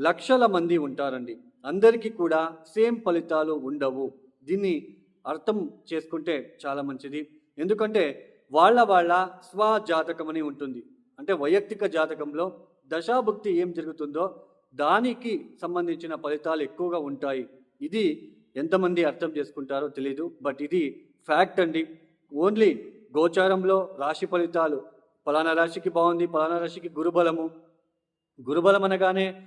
లక్షల మంది ఉంటారండి. అందరికీ కూడా సేమ్ ఫలితాలు ఉండవు. దీన్ని అర్థం చేసుకుంటే చాలా మంచిది. ఎందుకంటే వాళ్ళ వాళ్ళ స్వజాతకం అని ఉంటుంది. అంటే వైయక్తిక జాతకంలో దశాభుక్తి ఏం జరుగుతుందో దానికి సంబంధించిన ఫలితాలు ఎక్కువగా ఉంటాయి. ఇది ఎంతమంది అర్థం చేసుకుంటారో తెలీదు. బట్ ఇది ఫ్యాక్ట్ అండి. ఓన్లీ గోచారంలో రాశి ఫలితాలు. పలానా రాశికి బాగుంది పలానా రాశికి గురుబలము. గురుబలం అనగానే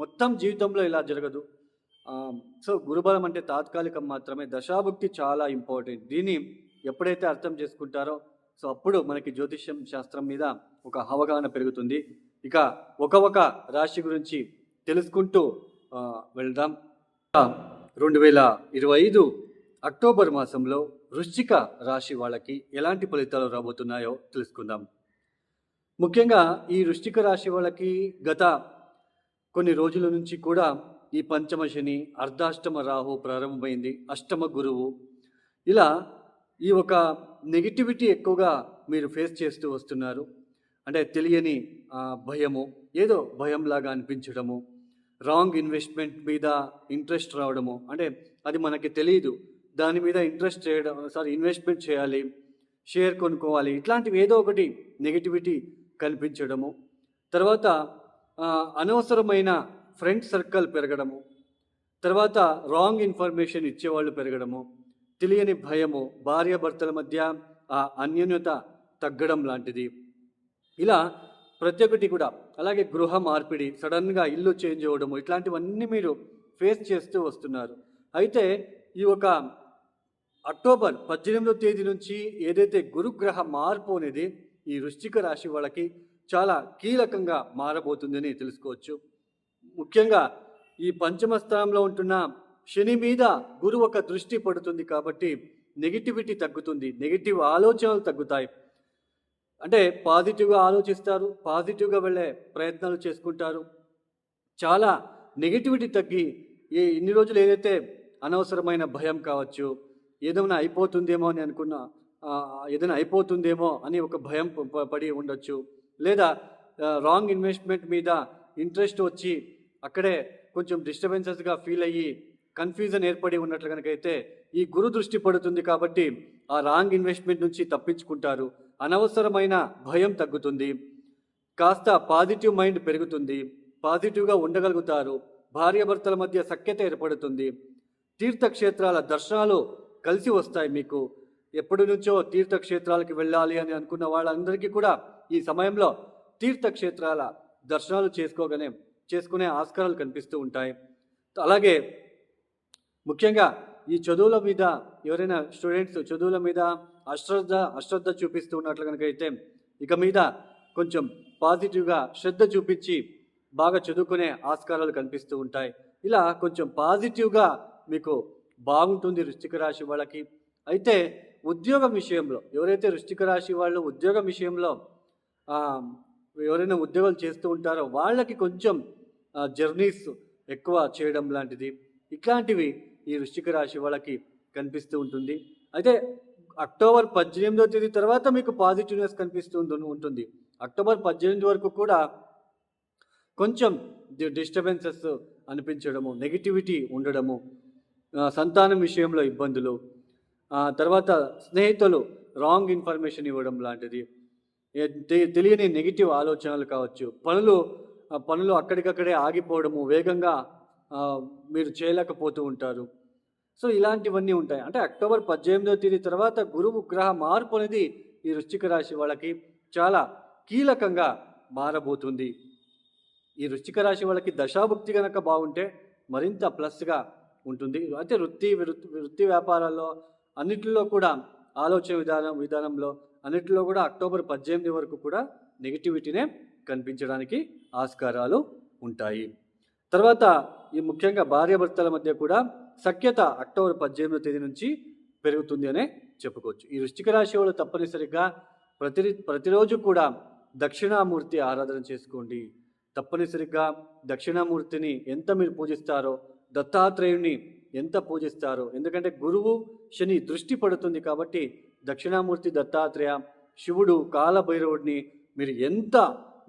మొత్తం జీవితంలో ఇలా జరగదు. సో గురుబలం అంటే తాత్కాలికం మాత్రమే. దశాభుక్తి చాలా ఇంపార్టెంట్. దీన్ని ఎప్పుడైతే అర్థం చేసుకుంటారో సో అప్పుడు మనకి జ్యోతిష్యం శాస్త్రం మీద ఒక అవగాహన పెరుగుతుంది. ఇక ఒక ఒక రాశి గురించి తెలుసుకుంటూ వెళ్దాం. రెండు వేల ఇరవై ఐదు అక్టోబర్ మాసంలో వృశ్చిక రాశి వాళ్ళకి ఎలాంటి ఫలితాలు రాబోతున్నాయో తెలుసుకుందాం. ముఖ్యంగా ఈ వృశ్చిక రాశి వాళ్ళకి గత కొన్ని రోజుల నుంచి కూడా ఈ పంచమ శని అర్ధాష్టమ రాహు ప్రారంభమైంది అష్టమ గురువు. ఇలా ఈ ఒక నెగిటివిటీ ఎక్కువగా మీరు ఫేస్ చేస్తూ వస్తున్నారు. అంటే తెలియని భయము ఏదో భయంలాగా అనిపించడము రాంగ్ ఇన్వెస్ట్మెంట్ మీద ఇంట్రెస్ట్ రావడము. అంటే అది మనకి తెలియదు దాని మీద ఇంట్రెస్ట్ చేయడం సారీ ఇన్వెస్ట్మెంట్ చేయాలి షేర్ కొనుక్కోవాలి ఇట్లాంటివి ఏదో ఒకటి నెగిటివిటీ కనిపించడము తర్వాత అనవసరమైన ఫ్రెండ్ సర్కిల్ పెరగడము తర్వాత రాంగ్ ఇన్ఫర్మేషన్ ఇచ్చేవాళ్ళు పెరగడము తెలియని భయము భార్యాభర్తల మధ్య ఆ అన్యోన్యత తగ్గడం లాంటిది. ఇలా ప్రతి ఒక్కటి కూడా అలాగే గృహ మార్పిడి సడన్గా ఇల్లు చేంజ్ అవ్వడము ఇట్లాంటివన్నీ మీరు ఫేస్ చేస్తూ వస్తున్నారు. అయితే ఈ ఒక అక్టోబర్ పద్దెనిమిదో తేదీ నుంచి ఏదైతే గురుగ్రహ మార్పు అనేది ఈ వృశ్చిక రాశి వాళ్ళకి చాలా కీలకంగా మారబోతుందని తెలుసుకోవచ్చు. ముఖ్యంగా ఈ పంచమ స్థానంలో ఉంటున్న శని మీద గురు ఒక దృష్టి పడుతుంది కాబట్టి నెగిటివిటీ తగ్గుతుంది. నెగిటివ్ ఆలోచనలు తగ్గుతాయి. అంటే పాజిటివ్గా ఆలోచిస్తారు పాజిటివ్గా వెళ్ళే ప్రయత్నాలు చేసుకుంటారు. చాలా నెగిటివిటీ తగ్గి ఈ ఇన్ని రోజులు ఏదైతే అనవసరమైన భయం కావచ్చు ఏదైనా అయిపోతుందేమో అని అనుకున్న ఏదైనా అయిపోతుందేమో అని ఒక భయం ప- పడి ఉండొచ్చు. లేదా రాంగ్ ఇన్వెస్ట్మెంట్ మీద ఇంట్రెస్ట్ వచ్చి అక్కడే కొంచెం డిస్టర్బెన్సెస్గా ఫీల్ అయ్యి కన్ఫ్యూజన్ ఏర్పడి ఉన్నట్లు కనుకైతే ఈ గురు దృష్టి పడుతుంది కాబట్టి ఆ రాంగ్ ఇన్వెస్ట్మెంట్ నుంచి తప్పించుకుంటారు. అనవసరమైన భయం తగ్గుతుంది. కాస్త పాజిటివ్ మైండ్ పెరుగుతుంది. పాజిటివ్గా ఉండగలుగుతారు. భార్యాభర్తల మధ్య సఖ్యత ఏర్పడుతుంది. తీర్థక్షేత్రాల దర్శనాలు కలిసి వస్తాయి మీకు. ఎప్పటి నుంచో తీర్థక్షేత్రాలకు వెళ్ళాలి అని అనుకున్న వాళ్ళందరికీ కూడా ఈ సమయంలో తీర్థక్షేత్రాల దర్శనాలు చేసుకోగానే చేసుకునే ఆస్కారాలు కనిపిస్తూ ఉంటాయి. అలాగే ముఖ్యంగా ఈ చదువుల మీద ఎవరైనా స్టూడెంట్స్ చదువుల మీద అశ్రద్ధ అశ్రద్ధ చూపిస్తూ ఉన్నట్లు కనుక అయితే ఇక మీద కొంచెం పాజిటివ్గా శ్రద్ధ చూపించి బాగా చదువుకునే ఆస్కారాలు కనిపిస్తూ ఉంటాయి. ఇలా కొంచెం పాజిటివ్గా మీకు బాగుంటుంది వృష్టిక రాశి వాళ్ళకి. అయితే ఉద్యోగం విషయంలో ఎవరైతే వృష్టిక రాశి వాళ్ళు ఉద్యోగం విషయంలో ఎవరైనా ఉద్యోగాలు చేస్తూ ఉంటారో వాళ్ళకి కొంచెం జర్నీస్ ఎక్కువ చేయడం లాంటిది. ఇట్లాంటివి ఈ వృశ్చిక రాశి వాళ్ళకి కనిపిస్తూ ఉంటుంది. అయితే అక్టోబర్ పద్దెనిమిదో తేదీ తర్వాత మీకు పాజిటివ్నెస్ కనిపిస్తూ ఉంటుంది. అక్టోబర్ పద్దెనిమిది వరకు కూడా కొంచెం డిస్టర్బెన్సెస్ అనిపించడము నెగిటివిటీ ఉండడము సంతానం విషయంలో ఇబ్బందులు తర్వాత స్నేహితులు రాంగ్ ఇన్ఫర్మేషన్ ఇవ్వడం లాంటిది. తెలియని నెగిటివ్ ఆలోచనలు కావచ్చు. పనులు పనులు అక్కడికక్కడే ఆగిపోవడము వేగంగా మీరు చేయలేకపోతూ ఉంటారు. సో ఇలాంటివన్నీ ఉంటాయి. అంటే అక్టోబర్ పద్దెనిమిదవ తేదీ తర్వాత గురువు గ్రహ మార్పు అనేది ఈ వృశ్చిక రాశి వాళ్ళకి చాలా కీలకంగా మారబోతుంది. ఈ వృశ్చిక రాశి వాళ్ళకి దశాభుక్తి కనుక బాగుంటే మరింత ప్లస్గా ఉంటుంది. అయితే వృత్తి వృత్తి వృత్తి వ్యాపారాల్లో అన్నిటిలో కూడా ఆలోచన విధానం విధానంలో అన్నిటిలో కూడా అక్టోబర్ పద్దెనిమిది వరకు కూడా నెగిటివిటీనే కనిపించడానికి ఆస్కారాలు ఉంటాయి. తర్వాత ఈ ముఖ్యంగా భార్యాభర్తల మధ్య కూడా సఖ్యత అక్టోబర్ పద్దెనిమిదో తేదీ నుంచి పెరుగుతుంది అనే చెప్పుకోవచ్చు. ఈ వృష్టిక రాశి వాళ్ళు తప్పనిసరిగా ప్రతి ప్రతిరోజు కూడా దక్షిణామూర్తి ఆరాధన చేసుకోండి. తప్పనిసరిగా దక్షిణామూర్తిని ఎంత మీరు పూజిస్తారో దత్తాత్రేయుని ఎంత పూజిస్తారో ఎందుకంటే గురువు శని దృష్టి పడుతుంది కాబట్టి దక్షిణామూర్తి దత్తాత్రేయ శివుడు కాలభైరవుడిని మీరు ఎంత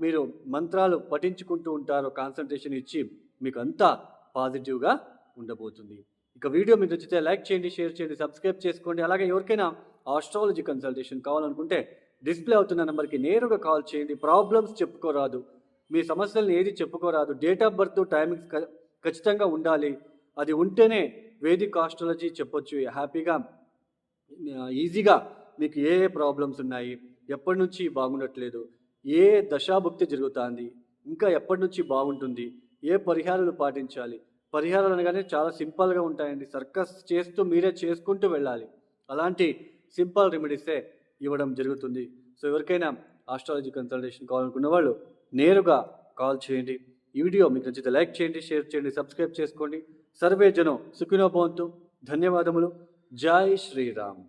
మీరు మంత్రాలు పఠించుకుంటూ ఉంటారో కాన్సన్ట్రేషన్ ఇచ్చి మీకు అంతా పాజిటివ్గా ఉండబోతుంది. ఇక వీడియో మీకు నచ్చితే లైక్ చేయండి షేర్ చేయండి సబ్స్క్రైబ్ చేసుకోండి. అలాగే ఎవరికైనా ఆస్ట్రాలజీ కన్సల్టేషన్ కావాలనుకుంటే డిస్ప్లే అవుతున్న నెంబర్కి నేరుగా కాల్ చేయండి. ప్రాబ్లమ్స్ చెప్పుకోరాదు. మీ సమస్యలను ఏది చెప్పుకోరాదు. డేట్ ఆఫ్ బర్త్ టైమింగ్స్ ఖచ్చితంగా ఉండాలి. అది ఉంటేనే వేదిక ఆస్ట్రాలజీ చెప్పొచ్చు. హ్యాపీగా ఈజీగా మీకు ఏ ఏ ప్రాబ్లమ్స్ ఉన్నాయి? ఎప్పటి నుంచి బాగుండట్లేదు? ఏ దశాభుక్తి జరుగుతుంది? ఇంకా ఎప్పటి నుంచి బాగుంటుంది? ఏ పరిహారాలు పాటించాలి? పరిహారాలు అనగానే చాలా సింపుల్గా ఉంటాయండి. సర్కస్ చేస్తూ మీరే చేసుకుంటూ వెళ్ళాలి. అలాంటి సింపుల్ రెమెడీసే ఇవ్వడం జరుగుతుంది. సో ఎవరికైనా ఆస్ట్రాలజీ కన్సల్టేషన్ కావాలనుకున్న వాళ్ళు నేరుగా కాల్ చేయండి. ఈ వీడియో మీకు నచ్చితే లైక్ చేయండి షేర్ చేయండి సబ్స్క్రైబ్ చేసుకోండి. సర్వే జనం సుఖినో ధన్యవాదములు. ధన్యవాదములు జై శ్రీరామ్